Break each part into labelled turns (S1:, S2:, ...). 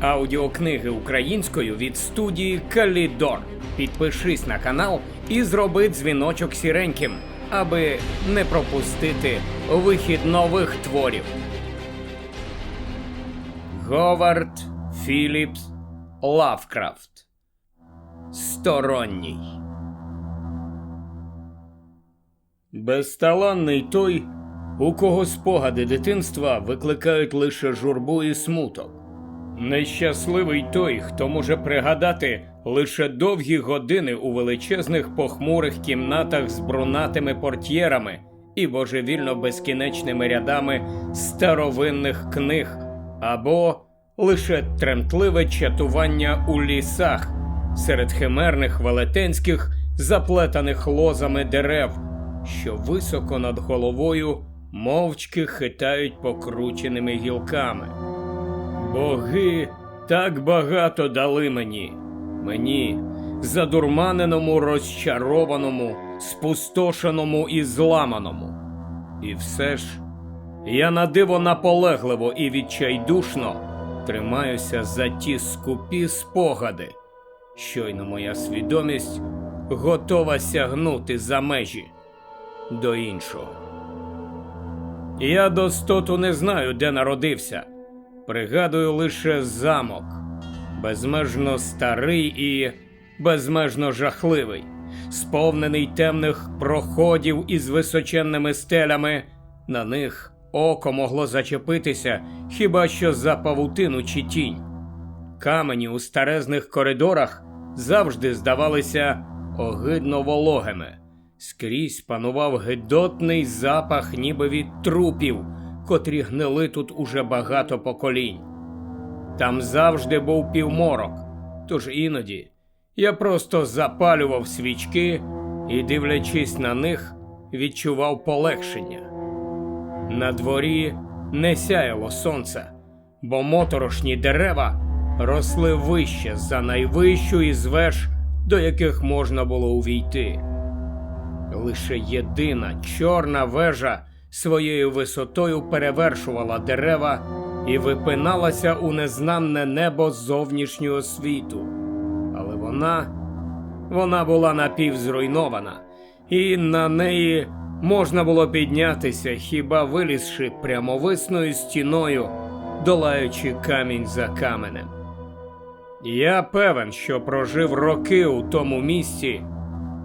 S1: Аудіокниги українською від студії Калідор. Підпишись на канал і зроби дзвіночок сіреньким, аби не пропустити вихід нових творів. Говард Філіпс Лавкрафт. Сторонній. Безталанний той, у кого спогади дитинства викликають лише журбу і смуток. Нещасливий той, хто може пригадати лише довгі години у величезних похмурих кімнатах з брунатими портьєрами і божевільно безкінечними рядами старовинних книг, або лише тремтливе чатування у лісах серед химерних велетенських, заплетаних лозами дерев, що високо над головою мовчки хитають покрученими гілками. Боги так багато дали мені, мені, задурманеному, розчарованому, спустошеному і зламаному. І все ж я на диво наполегливо і відчайдушно тримаюся за ті скупі спогади. Щойно моя свідомість готова сягнути за межі до іншого. Я достоту не знаю, де народився. Пригадую лише замок, безмежно старий і безмежно жахливий, сповнений темних проходів із височенними стелями. На них око могло зачепитися хіба що за павутину чи тінь. Камені у старезних коридорах завжди здавалися огидно вологими. Скрізь панував гидотний запах, ніби від трупів, котрі гнили тут уже багато поколінь. Там завжди був півморок, тож іноді я просто запалював свічки і, дивлячись на них, відчував полегшення. На дворі не сяяло сонце, бо моторошні дерева росли вище за найвищу із веж, до яких можна було увійти. Лише єдина чорна вежа своєю висотою перевершувала дерева і випиналася у незнанне небо зовнішнього світу. Але вона, вона була напівзруйнована, і на неї можна було піднятися, хіба вилізши прямовисною стіною, долаючи камінь за каменем. Я певен, що прожив роки у тому місці,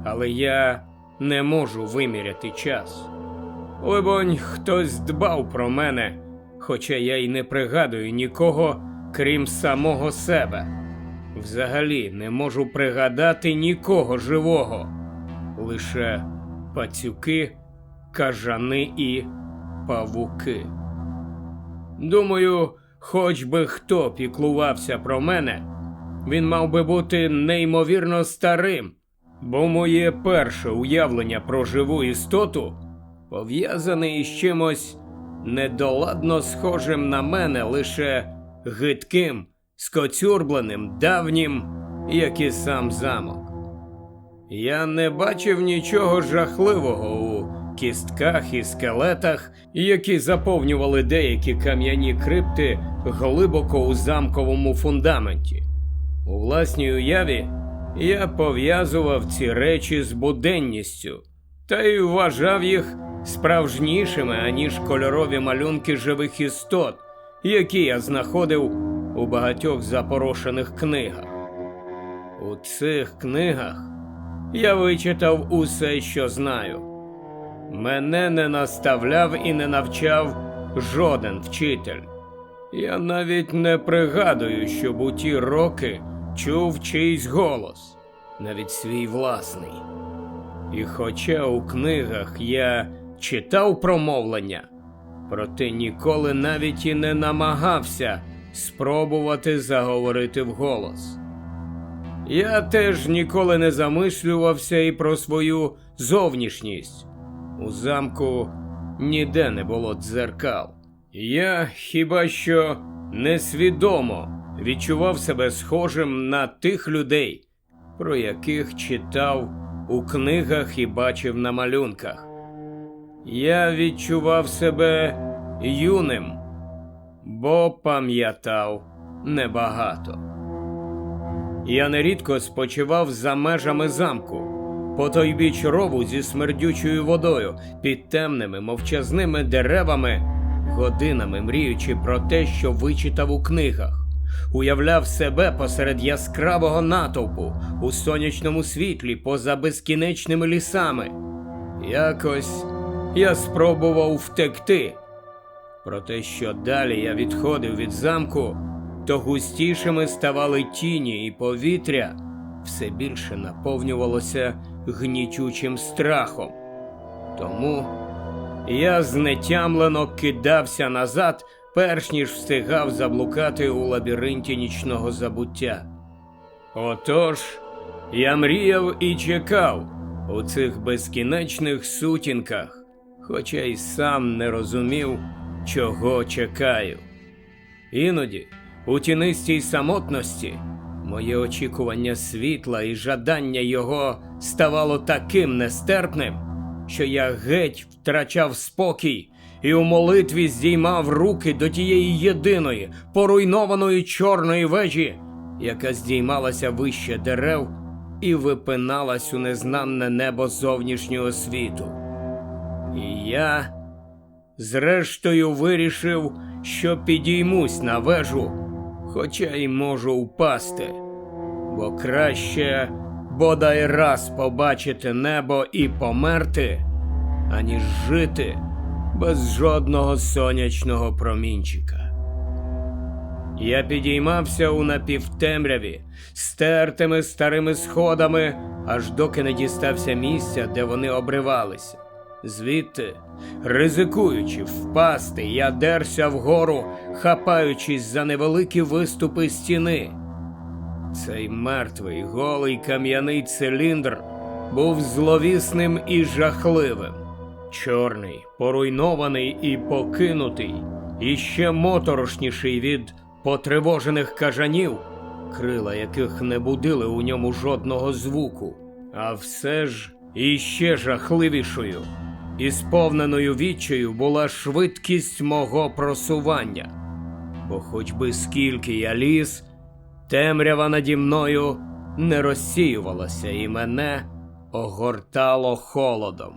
S1: але я не можу виміряти час. Либонь, хтось дбав про мене, хоча я й не пригадую нікого, крім самого себе. Взагалі не можу пригадати нікого живого, лише пацюки, кажани і павуки. Думаю, хоч би хто піклувався про мене, він мав би бути неймовірно старим, бо моє перше уявлення про живу істоту пов'язане із чимось недоладно схожим на мене лише гидким, скоцюрбленим, давнім, як і сам замок. Я не бачив нічого жахливого у кістках і скелетах, які заповнювали деякі кам'яні крипти глибоко у замковому фундаменті. У власній уяві я пов'язував ці речі з буденністю та й вважав їх справжнішими, аніж кольорові малюнки живих істот, які я знаходив у багатьох запорошених книгах. У цих книгах я вичитав усе, що знаю. Мене не наставляв і не навчав жоден вчитель. Я навіть не пригадую, щоб у ті роки чув чийсь голос, навіть свій власний. І хоча у книгах я читав промовлення, проте ніколи навіть і не намагався спробувати заговорити вголос. Я теж ніколи не замислювався і про свою зовнішність. У замку ніде не було дзеркал. Я хіба що несвідомо відчував себе схожим на тих людей, про яких читав у книгах і бачив на малюнках. Я відчував себе юним, бо пам'ятав небагато. Я нерідко спочивав за межами замку, по той біч рову зі смердючою водою, під темними мовчазними деревами, годинами мріючи про те, що вичитав у книгах, уявляв себе посеред яскравого натовпу у сонячному світлі поза безкінечними лісами. Якось я спробував втекти. Проте, що далі я відходив від замку, то густішими ставали тіні, і повітря все більше наповнювалося гнітючим страхом. Тому я знетямлено кидався назад, перш ніж встигав заблукати у лабіринті нічного забуття. Отож, я мріяв і чекав у цих безкінечних сутінках, хоча й сам не розумів, чого чекаю. Іноді, у тінистій самотності, моє очікування світла і жадання його ставало таким нестерпним, що я геть втрачав спокій і у молитві здіймав руки до тієї єдиної поруйнованої чорної вежі, яка здіймалася вище дерев і випиналась у незнанне небо зовнішнього світу. І я, зрештою, вирішив, що підіймусь на вежу, хоча й можу впасти, бо краще бодай раз побачити небо і померти, аніж жити без жодного сонячного промінчика. Я підіймався у напівтемряві, стертими старими сходами, аж доки не дістався місця, де вони обривалися. Звідти, ризикуючи впасти, я дерся вгору, хапаючись за невеликі виступи стіни. Цей мертвий голий кам'яний циліндр був зловісним і жахливим. Чорний, поруйнований і покинутий, і ще моторошніший від потривожених кажанів, крила яких не будили у ньому жодного звуку, а все ж іще жахливішою і сповненою відчаю була швидкість мого просування. Бо хоч би скільки я ліз, темрява наді мною не розсіювалася і мене огортало холодом,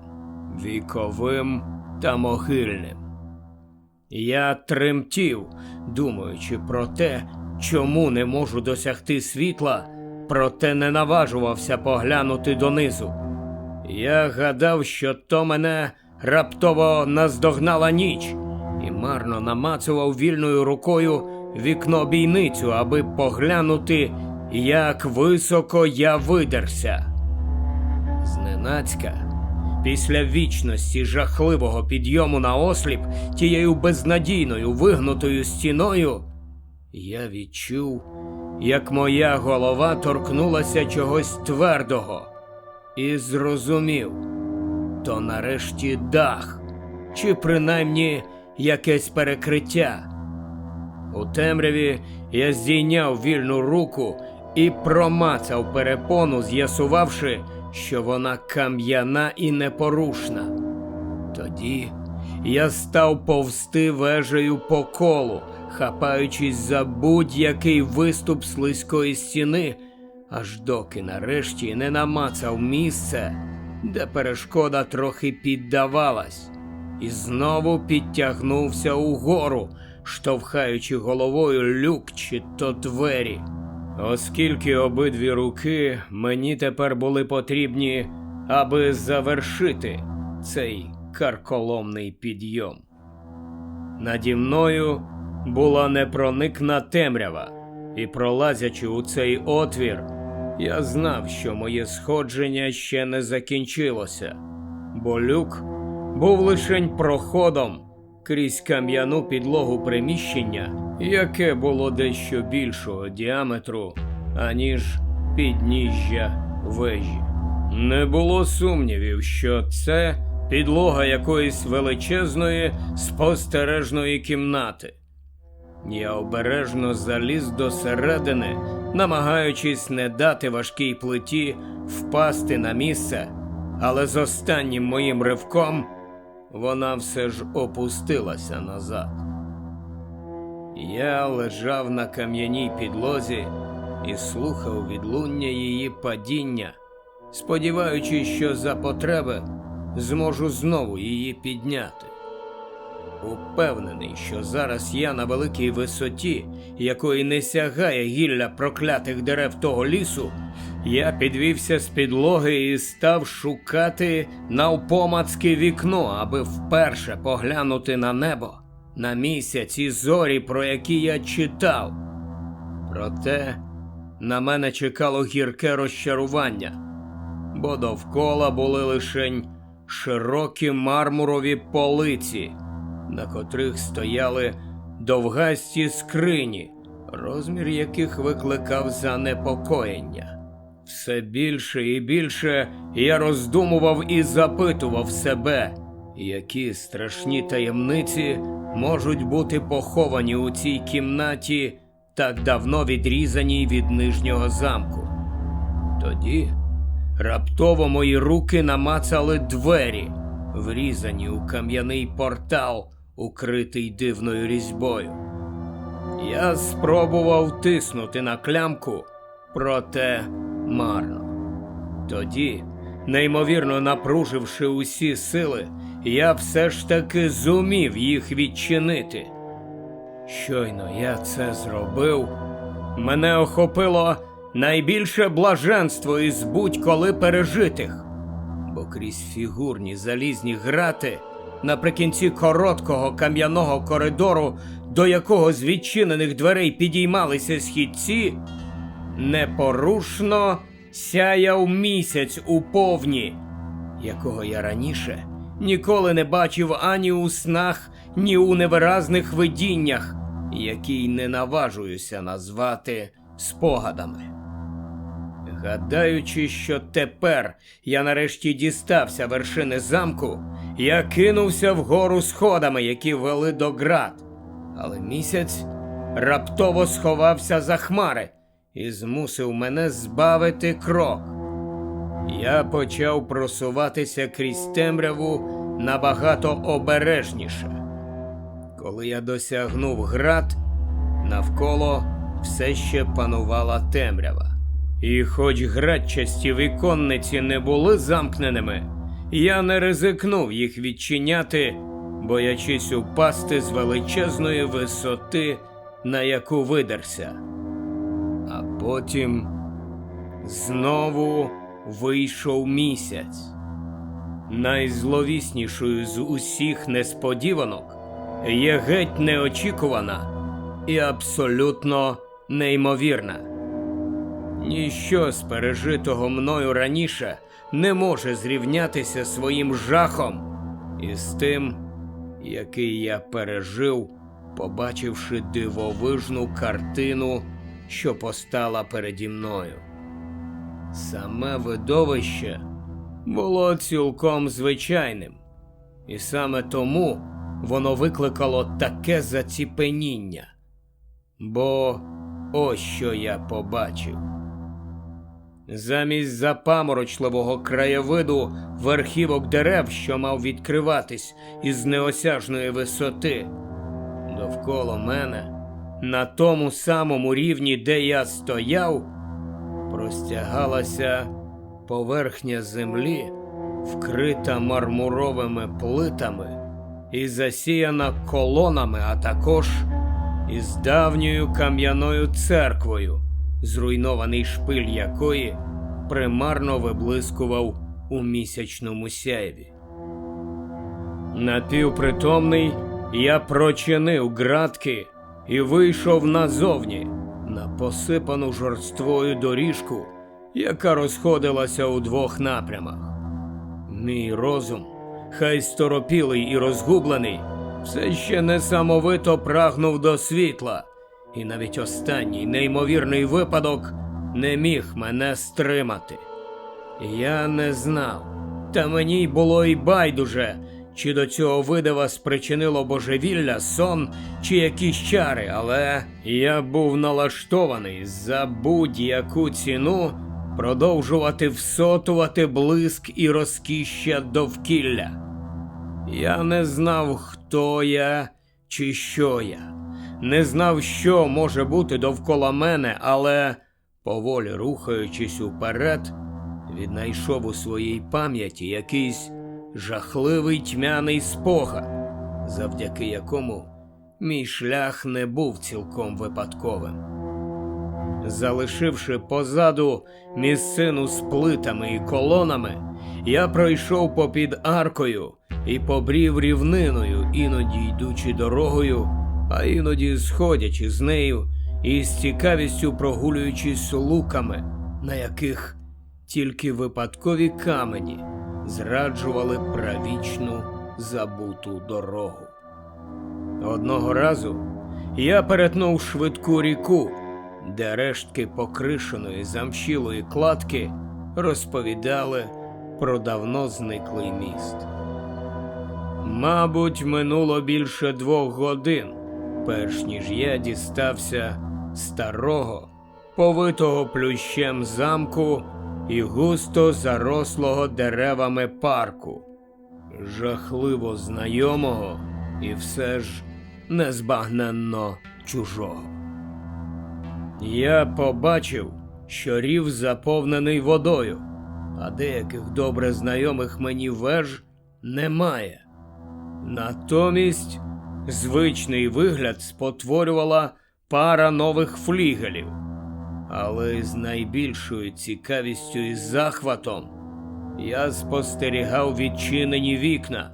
S1: віковим та могильним. Я тремтів, думаючи про те, чому не можу досягти світла, проте не наважувався поглянути донизу. Я гадав, що то мене раптово наздогнала ніч, і марно намацував вільною рукою вікно бійницю, аби поглянути, як високо я видерся. Зненацька, після вічності жахливого підйому на осліп тією безнадійною вигнутою стіною, я відчув, як моя голова торкнулася чогось твердого, і зрозумів то нарешті дах, чи принаймні якесь перекриття. У темряві я здійняв вільну руку і промацав перепону, з'ясувавши, що вона кам'яна і непорушна. Тоді я став повсти вежею по колу, хапаючись за будь-який виступ слизької стіни, аж доки нарешті не намацав місце, де перешкода трохи піддавалась, і знову підтягнувся угору, штовхаючи головою люк чи то двері. Оскільки обидві руки мені тепер були потрібні, аби завершити цей карколомний підйом. Наді мною була непроникна темрява, і пролазячи у цей отвір, я знав, що моє сходження ще не закінчилося, бо люк був лишень проходом крізь кам'яну підлогу приміщення, яке було дещо більшого діаметру, аніж підніжжя вежі. Не було сумнівів, що це підлога якоїсь величезної спостережної кімнати. Я обережно заліз до середини, намагаючись не дати важкій плиті впасти на місце, але з останнім моїм ривком вона все ж опустилася назад. Я лежав на кам'яній підлозі і слухав відлуння її падіння, сподіваючись, що за потреби зможу знову її підняти. Упевнений, що зараз я на великій висоті, якої не сягає гілля проклятих дерев того лісу, я підвівся з підлоги і став шукати навпомацьке вікно, аби вперше поглянути на небо, на місяць і зорі, про які я читав. Проте на мене чекало гірке розчарування, бо довкола були лишень широкі мармурові полиці, на котрих стояли довгасті скрині, розмір яких викликав занепокоєння. Все більше і більше я роздумував і запитував себе, які страшні таємниці можуть бути поховані у цій кімнаті, так давно відрізаній від нижнього замку. Тоді раптово мої руки намацали двері, врізані у кам'яний портал, укритий дивною різьбою. Я спробував тиснути на клямку, проте марно. Тоді, неймовірно напруживши усі сили, я все ж таки зумів їх відчинити. Щойно я це зробив, мене охопило найбільше блаженство із будь-коли пережитих, бо крізь фігурні залізні грати наприкінці короткого кам'яного коридору, до якого з відчинених дверей підіймалися східці, непорушно сяяв місяць у повні, якого я раніше ніколи не бачив ані у снах, ні у невиразних видіннях, які не наважуюся назвати спогадами. Гадаючи, що тепер я нарешті дістався вершини замку, я кинувся вгору сходами, які вели до град. Але місяць раптово сховався за хмари і змусив мене збавити крок. Я почав просуватися крізь темряву набагато обережніше. Коли я досягнув град, навколо все ще панувала темрява. І хоч градчасті віконниці не були замкненими, я не ризикнув їх відчиняти, боячись упасти з величезної висоти, на яку видерся. А потім знову вийшов місяць. Найзловіснішою з усіх несподіванок є геть неочікувана і абсолютно неймовірна. Ніщо з пережитого мною раніше не може зрівнятися своїм жахом із тим, який я пережив, побачивши дивовижну картину, що постала переді мною. Саме видовище було цілком звичайним, і саме тому воно викликало таке заціпеніння. Бо ось що я побачив. Замість запаморочливого краєвиду верхівок дерев, що мав відкриватись із неосяжної висоти, довкола мене, на тому самому рівні, де я стояв, простягалася поверхня землі, вкрита мармуровими плитами і засіяна колонами, а також із давньою кам'яною церквою, зруйнований шпиль якої примарно виблискував у місячному сяйві. Напівпритомний я прочинив ґратки і вийшов назовні на посипану жорствою доріжку, яка розходилася у двох напрямах. Мій розум, хай сторопілий і розгублений, все ще несамовито прагнув до світла, і навіть останній неймовірний випадок не міг мене стримати. Я не знав, та мені було й байдуже, чи до цього видива спричинило божевілля, сон чи якісь чари, але я був налаштований за будь-яку ціну продовжувати всотувати блиск і розкіща довкілля. Я не знав, хто я чи що я. Не знав, що може бути довкола мене, але, поволі рухаючись уперед, віднайшов у своїй пам'яті якийсь жахливий тьмяний спогад, завдяки якому мій шлях не був цілком випадковим. Залишивши позаду місцину з плитами і колонами, я пройшов попід аркою і побрів рівниною, іноді йдучи дорогою, а іноді сходячи з нею і з цікавістю прогулюючись луками, на яких тільки випадкові камені зраджували правічну забуту дорогу. Одного разу я перетнув швидку ріку, де рештки покришеної замшілої кладки розповідали про давно зниклий міст. Мабуть, минуло більше двох годин, перш ніж я дістався старого, повитого плющем замку і густо зарослого деревами парку, жахливо знайомого і все ж незбагненно чужого. Я побачив, що рів заповнений водою, а деяких добре знайомих мені веж немає. Натомість звичний вигляд спотворювала пара нових флігелів, але з найбільшою цікавістю і захватом я спостерігав відчинені вікна.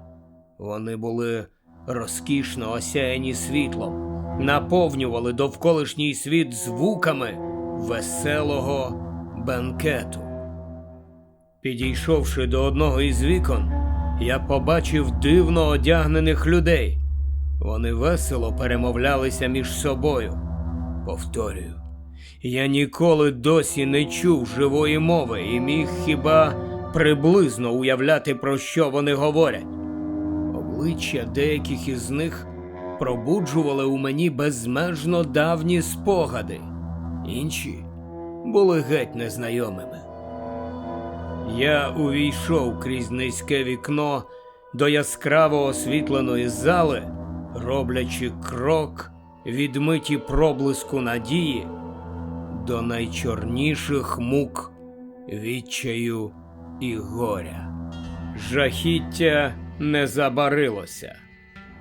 S1: Вони були розкішно осяяні світлом, наповнювали довколишній світ звуками веселого бенкету. Підійшовши до одного із вікон, я побачив дивно одягнених людей. Вони весело перемовлялися між собою. Повторюю, я ніколи досі не чув живої мови і міг хіба приблизно уявляти, про що вони говорять. Обличчя деяких із них пробуджували у мені безмежно давні спогади, інші були геть незнайомими. Я увійшов крізь низьке вікно до яскраво освітленої зали, роблячи крок від миті проблиску надії до найчорніших мук відчаю і горя. Жахіття не забарилося,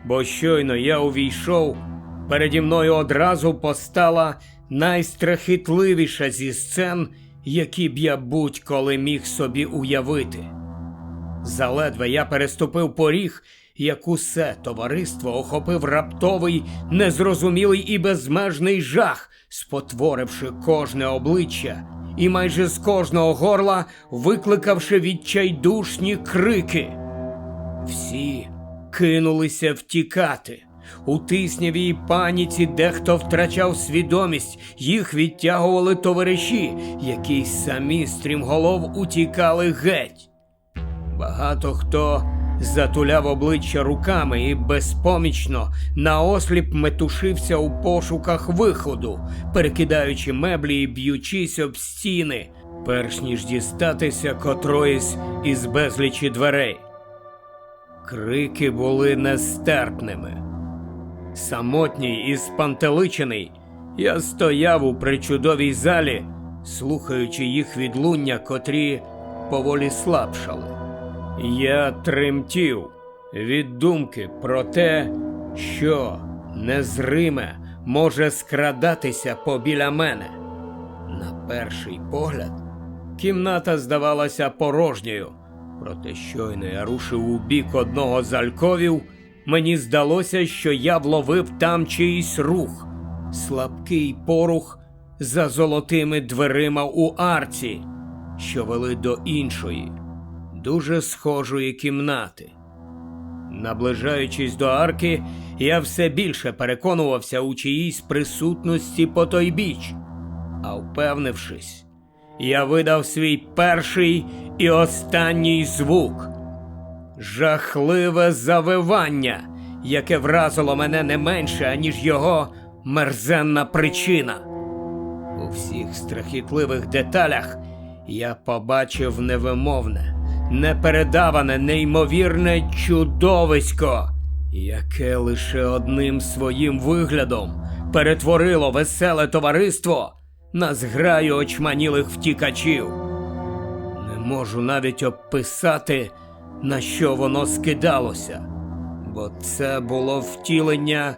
S1: бо щойно я увійшов, переді мною одразу постала найстрахітливіша зі сцен, які б я будь-коли міг собі уявити. Заледве я переступив поріг, як усе товариство охопив раптовий, незрозумілий і безмежний жах, спотворивши кожне обличчя, і майже з кожного горла викликавши відчайдушні крики. Всі кинулися втікати. У тиснявій паніці дехто втрачав свідомість, їх відтягували товариші, які самі стрімголов утікали геть. Багато хто затуляв обличчя руками і безпомічно наосліп метушився у пошуках виходу, перекидаючи меблі і б'ючись об стіни, перш ніж дістатися котроїсь із безлічі дверей. Крики були нестерпними. Самотній і спантеличений, я стояв у причудовій залі, слухаючи їх відлуння, котрі поволі слабшали. Я тремтів від думки про те, що незриме може скрадатися побіля мене. На перший погляд, кімната здавалася порожньою, проте щойно я рушив у бік одного з альковів, мені здалося, що я вловив там чийсь рух, слабкий порух за золотими дверима у арці, що вели до іншої дуже схожої кімнати. Наближаючись до арки, я все більше переконувався у чиїсь присутності по той біч, а впевнившись, я видав свій перший і останній звук жахливе завивання, яке вразило мене не менше, аніж його мерзенна причина. У всіх страхітливих деталях я побачив невимовне, непередаване, неймовірне чудовисько, яке лише одним своїм виглядом перетворило веселе товариство на зграю очманілих втікачів. Не можу навіть описати, на що воно скидалося, бо це було втілення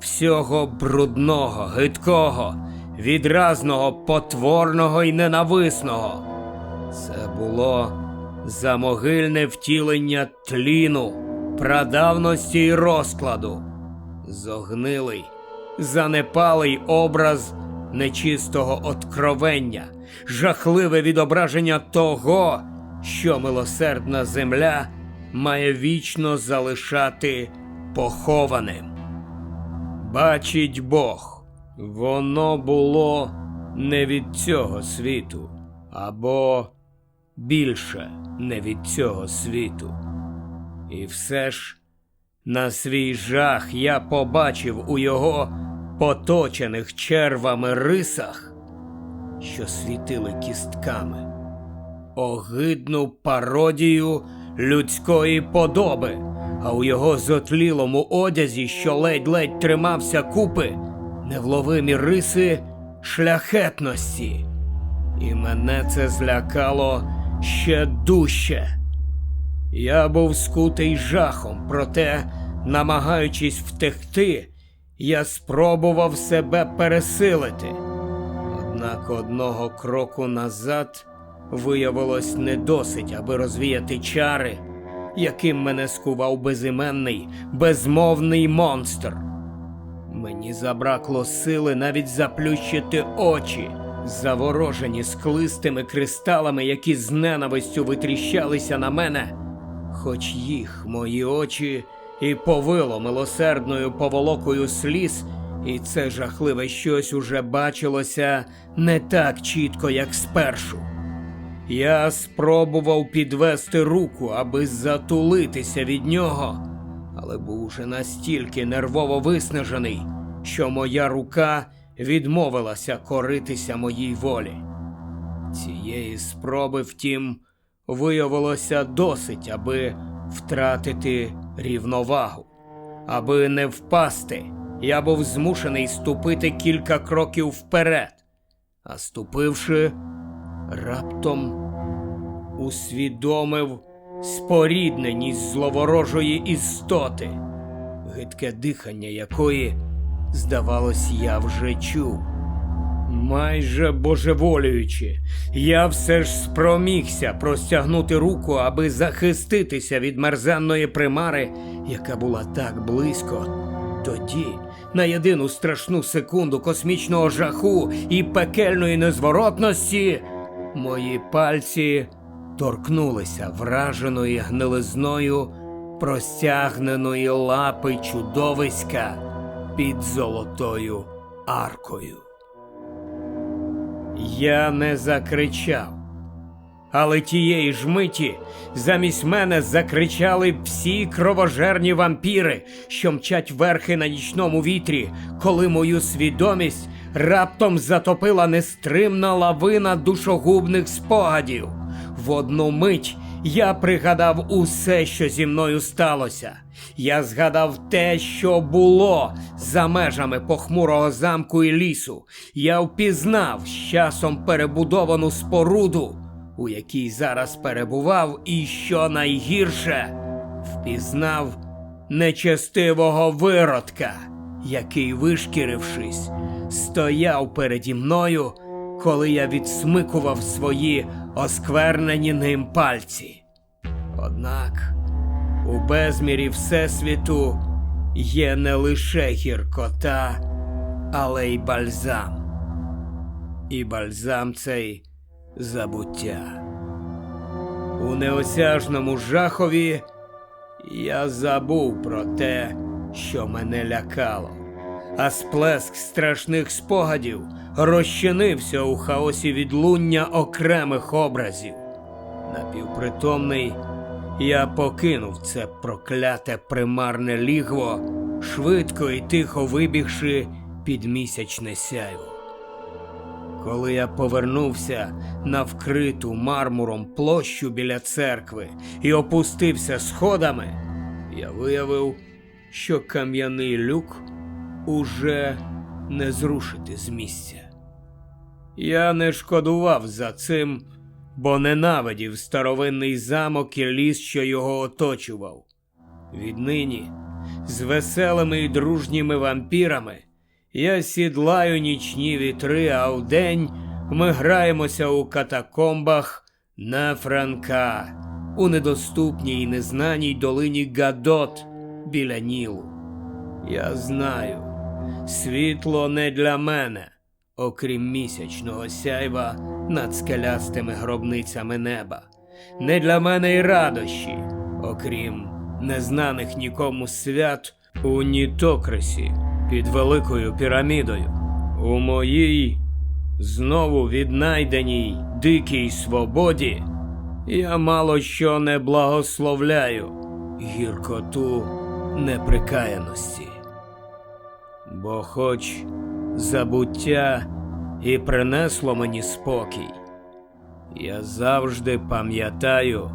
S1: всього брудного, гидкого, відразного, потворного і ненависного. Це було замогильне втілення тліну, прадавності й розкладу, зогнилий, занепалий образ нечистого откровення, жахливе відображення того, що милосердна земля має вічно залишати похованим. Бачить Бог, воно було не від цього світу, або більше не від цього світу. І все ж на свій жах я побачив у його поточених червами рисах, що світили кістками, огидну пародію людської подоби, а у його зотлілому одязі, що ледь-ледь тримався купи, невловимі риси шляхетності. І мене це злякало ще дужче. Я був скутий жахом, проте, намагаючись втекти, я спробував себе пересилити. Однак одного кроку назад виявилось не досить, аби розвіяти чари, яким мене скував безіменний, безмовний монстр. Мені забракло сили навіть заплющити очі, заворожені склистими кристалами, які з ненавистю витріщалися на мене, хоч їх мої очі і повило милосердною поволокою сліз, і це жахливе щось уже бачилося не так чітко, як спершу. Я спробував підвести руку, аби затулитися від нього, але був уже настільки нервово виснажений, що моя рука відмовилася коритися моїй волі. Цієї спроби, втім, виявилося досить, аби втратити рівновагу. Аби не впасти, я був змушений ступити кілька кроків вперед, а ступивши, раптом усвідомив спорідненість зловорожої істоти, гидке дихання якої, здавалось, я вже чув. Майже божеволюючи, я все ж спромігся простягнути руку, аби захиститися від мерзенної примари, яка була так близько. Тоді, на єдину страшну секунду космічного жаху і пекельної незворотності, мої пальці торкнулися враженої гнилизною простягненої лапи чудовиська під золотою аркою. Я не закричав. Але тієї ж миті замість мене закричали всі кровожерні вампіри, що мчать верхи на нічному вітрі, коли мою свідомість раптом затопила нестримна лавина душогубних спогадів. В одну мить я пригадав усе, що зі мною сталося. Я згадав те, що було за межами похмурого замку і лісу. Я впізнав з часом перебудовану споруду, у якій зараз перебував, і що найгірше, впізнав нечестивого виродка, який, вишкірившись, стояв переді мною, коли я відсмикував свої осквернені ним пальці. Однак у безмірі Всесвіту є не лише гіркота, але й бальзам. І бальзам цей забуття. У неосяжному жахові я забув про те, що мене лякало, а сплеск страшних спогадів розчинився у хаосі відлуння окремих образів. Напівпритомний, я покинув це прокляте примарне лігво, швидко і тихо вибігши під місячне сяйво. Коли я повернувся на вкриту мармуром площу біля церкви і опустився сходами, я виявив, що кам'яний люк уже не зрушити з місця. Я не шкодував за цим, бо ненавидів старовинний замок і ліс, що його оточував. Віднині, з веселими і дружніми вампірами, я сідлаю нічні вітри, а вдень ми граємося у катакомбах на Франка, у недоступній і незнаній долині Гадот біля Нілу. Я знаю, світло не для мене, окрім місячного сяйва над скелястими гробницями неба. Не для мене й радощі, окрім незнаних нікому свят у Нітокресі під Великою пірамідою. У моїй знову віднайденій дикій свободі я мало що не благословляю гіркоту неприкаяності. Бо хоч забуття і принесло мені спокій, я завжди пам'ятаю,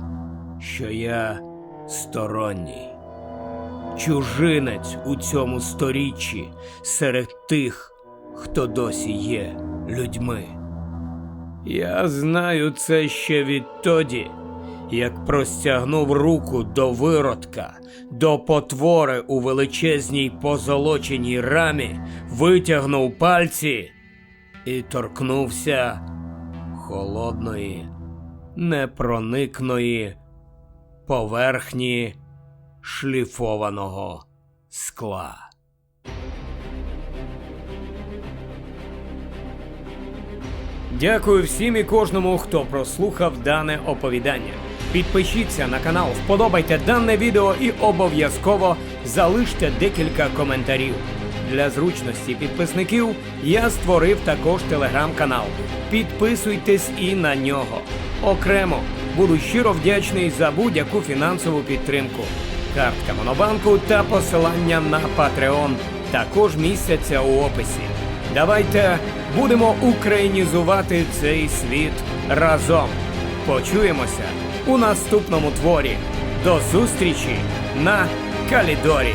S1: що я сторонній, чужинець у цьому сторіччі серед тих, хто досі є людьми. Я знаю це ще відтоді, як простягнув руку до виродка, до потвори у величезній позолоченій рамі, витягнув пальці і торкнувся холодної, непроникної поверхні шліфованого скла. Дякую всім і кожному, хто прослухав дане оповідання. Підпишіться на канал, вподобайте дане відео і обов'язково залиште декілька коментарів. Для зручності підписників я створив також телеграм-канал. Підписуйтесь і на нього. Окремо буду щиро вдячний за будь-яку фінансову підтримку. Картка Монобанку та посилання на Patreon також містяться у описі. Давайте будемо українізувати цей світ разом. Почуємося у наступному творі. До зустрічі на Калідорі!